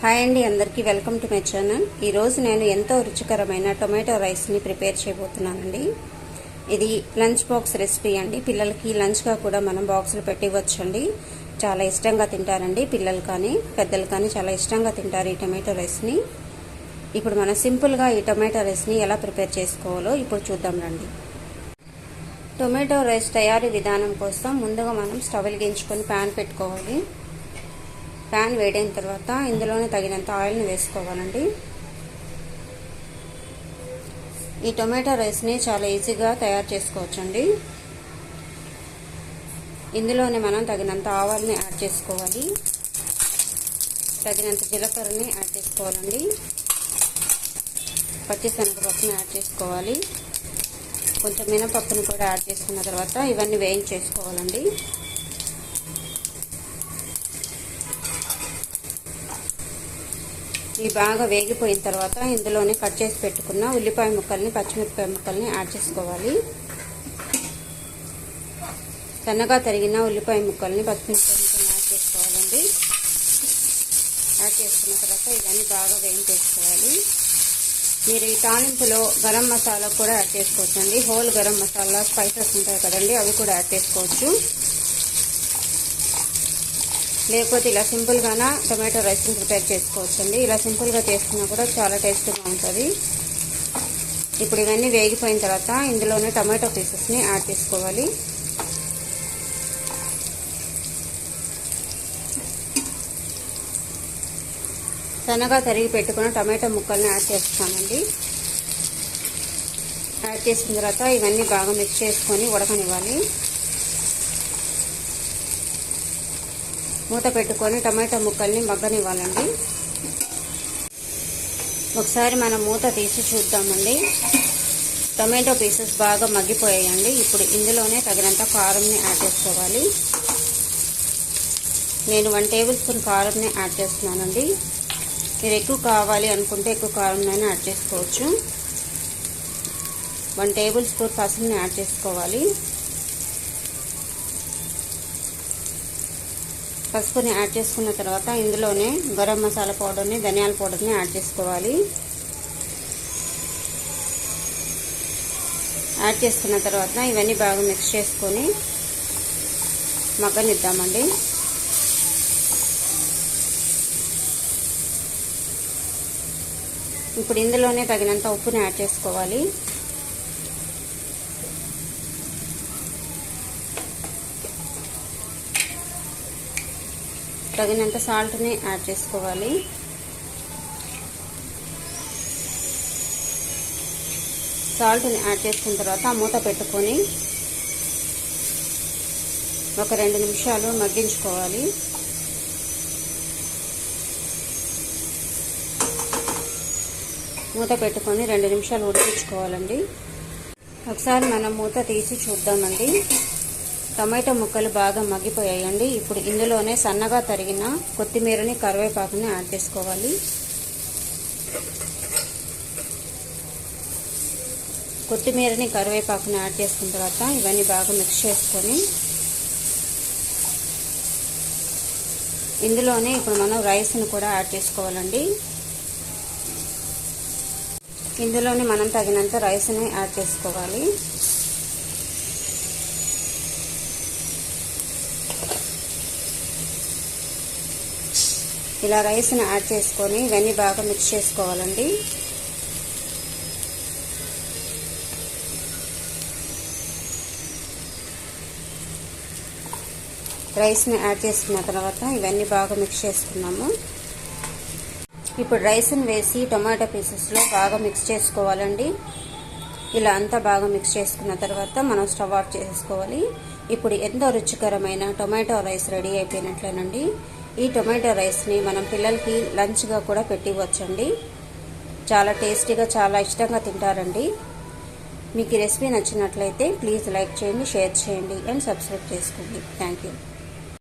Hi అండి అందరికీ welcome to my channel. ఈరోజు నేను ఎంతో రుచికరమైన టొమాటో రైస్ని ప్రిపేర్ చేయబోతున్నానండి. ఇది లంచ్ బాక్స్ రెసిపీ అండి. పిల్లలకి లంచ్గా కూడా మనం బాక్సులు పెట్టివచ్చండి చాలా ఇష్టంగా తింటారండి పిల్లలు కానీ పెద్దలు కానీ చాలా ఇష్టంగా తింటారు ఈ టొమాటో రైస్ని. ఇప్పుడు మనం సింపుల్గా ఈ టొమాటో రైస్ని ఎలా ప్రిపేర్ చేసుకోవాలో ఇప్పుడు చూద్దాం రండి. టొమాటో రైస్ తయారీ విధానం కోసం ముందుగా మనం స్టవ్ వెలిగించుకొని ప్యాన్ పెట్టుకోవాలి. ప్యాన్ వేడైన తర్వాత ఇందులోనే తగినంత ఆయిల్ని వేసుకోవాలండి. ఈ టొమాటో రైస్ని చాలా ఈజీగా తయారు చేసుకోవచ్చండి. ఇందులోనే మనం తగినంత ఆవాల్ని యాడ్ చేసుకోవాలి. తగినంత జీలకర్రని యాడ్ చేసుకోవాలండి. పచ్చిశనగపప్పుని యాడ్ చేసుకోవాలి. కొంచెం మినపప్పుని కూడా యాడ్ చేసుకున్న తర్వాత ఇవన్నీ వేయించేసుకోవాలండి. ఇవి బాగా వేగిపోయిన తర్వాత ఇందులోనే కట్ చేసి పెట్టుకున్న ఉల్లిపాయ ముక్కల్ని పచ్చిమిరపకాయ ముక్కల్ని యాడ్ చేసుకోవాలి. సన్నగా తరిగిన ఉల్లిపాయ ముక్కల్ని పచ్చిమిరపకాయ ముక్కల్ని యాడ్ చేసుకోవాలండి. యాడ్ చేసుకున్న తర్వాత ఇవన్నీ బాగా వేయించేసుకోవాలి. మీరు ఈ తాలింపులో గరం మసాలా కూడా యాడ్ చేసుకోవచ్చండి. హోల్ గరం మసాలా స్పైసెస్ ఉంటాయి కదండి అవి కూడా యాడ్ చేసుకోవచ్చు. లేకపోతే ఇలా సింపుల్గానే టొమాటో రైస్ని ప్రిపేర్ చేసుకోవచ్చండి. ఇలా సింపుల్గా చేసుకున్నా కూడా చాలా టేస్ట్గా ఉంటుంది. ఇప్పుడు ఇవన్నీ వేగిపోయిన తర్వాత ఇందులోనే టమాటో పీసెస్ని యాడ్ చేసుకోవాలి. సన్నగా తరిగి పెట్టుకున్న టమాటో ముక్కల్ని యాడ్ చేస్తామండి. యాడ్ చేసిన తర్వాత ఇవన్నీ బాగా మిక్స్ చేసుకొని ఉడకనివ్వాలి. మూత పెట్టుకొని టమాటో ముక్కల్ని మగ్గనివ్వాలండి. ఒకసారి మనం మూత తీసి చూద్దామండి. టమాటో పీసెస్ బాగా మగ్గిపోయాయండి. ఇప్పుడు ఇందులోనే తగినంత కారంని యాడ్ చేసుకోవాలి. నేను వన్ టేబుల్ స్పూన్ కారంని యాడ్ చేస్తున్నానండి. మీరు ఎక్కువ కావాలి అనుకుంటే ఎక్కువ కారంనైనా యాడ్ చేసుకోవచ్చు. వన్ టేబుల్ స్పూన్ పసుపుని యాడ్ చేసుకోవాలి. పసుపుని యాడ్ చేసుకున్న తర్వాత ఇందులోనే గరం మసాలా పౌడర్ని ధనియాల పౌడర్ని యాడ్ చేసుకోవాలి. యాడ్ చేసుకున్న తర్వాత ఇవన్నీ బాగా మిక్స్ చేసుకొని మగ్గనిద్దామండి. ఇప్పుడు ఇందులోనే తగినంత ఉప్పుని యాడ్ చేసుకోవాలి. తగినంత సాల్ట్ని యాడ్ చేసుకోవాలి. సాల్ట్ని యాడ్ చేసుకున్న తర్వాత మూత పెట్టుకొని ఒక రెండు నిమిషాలు మగ్గించుకోవాలి. మూత పెట్టుకొని రెండు నిమిషాలు ఉడికించుకోవాలండి. ఒకసారి మనం మూత తీసి చూద్దామండి. టమాటో ముక్కలు బాగా మగ్గిపోయాయండి. ఇప్పుడు ఇందులోనే సన్నగా తరిగిన కొత్తిమీరని కరివేపాకుని యాడ్ చేసుకోవాలి. కొత్తిమీరని కరివేపాకుని యాడ్ చేసుకున్న తర్వాత ఇవన్నీ బాగా మిక్స్ చేసుకొని ఇందులోనే ఇప్పుడు మనం రైస్ని కూడా యాడ్ చేసుకోవాలండి. ఇందులోనే మనం తగినంత రైస్ని యాడ్ చేసుకోవాలి. ఇలా రైస్ని యాడ్ చేసుకొని ఇవన్నీ బాగా మిక్స్ చేసుకోవాలండి. రైస్ని యాడ్ చేసుకున్న తర్వాత ఇవన్నీ బాగా మిక్స్ చేసుకున్నాము. ఇప్పుడు రైస్ని వేసి టొమాటో పీసెస్లో బాగా మిక్స్ చేసుకోవాలండి. ఇలా అంతా బాగా మిక్స్ చేసుకున్న తర్వాత మనం స్టవ్ ఆఫ్ చేసుకోవాలి. ఇప్పుడు ఎంతో రుచికరమైన టొమాటో రైస్ రెడీ అయిపోయినట్లేనండి. ఈ టొమాటో రైస్ని మనం పిల్లలకి లంచ్గా కూడా పెట్టివచ్చండి చాలా టేస్టీగా చాలా ఇష్టంగా తింటారండి. మీకు ఈ రెసిపీ నచ్చినట్లయితే ప్లీజ్ లైక్ చేయండి షేర్ చేయండి అండ్ సబ్స్క్రైబ్ చేసుకోండి. Thank you.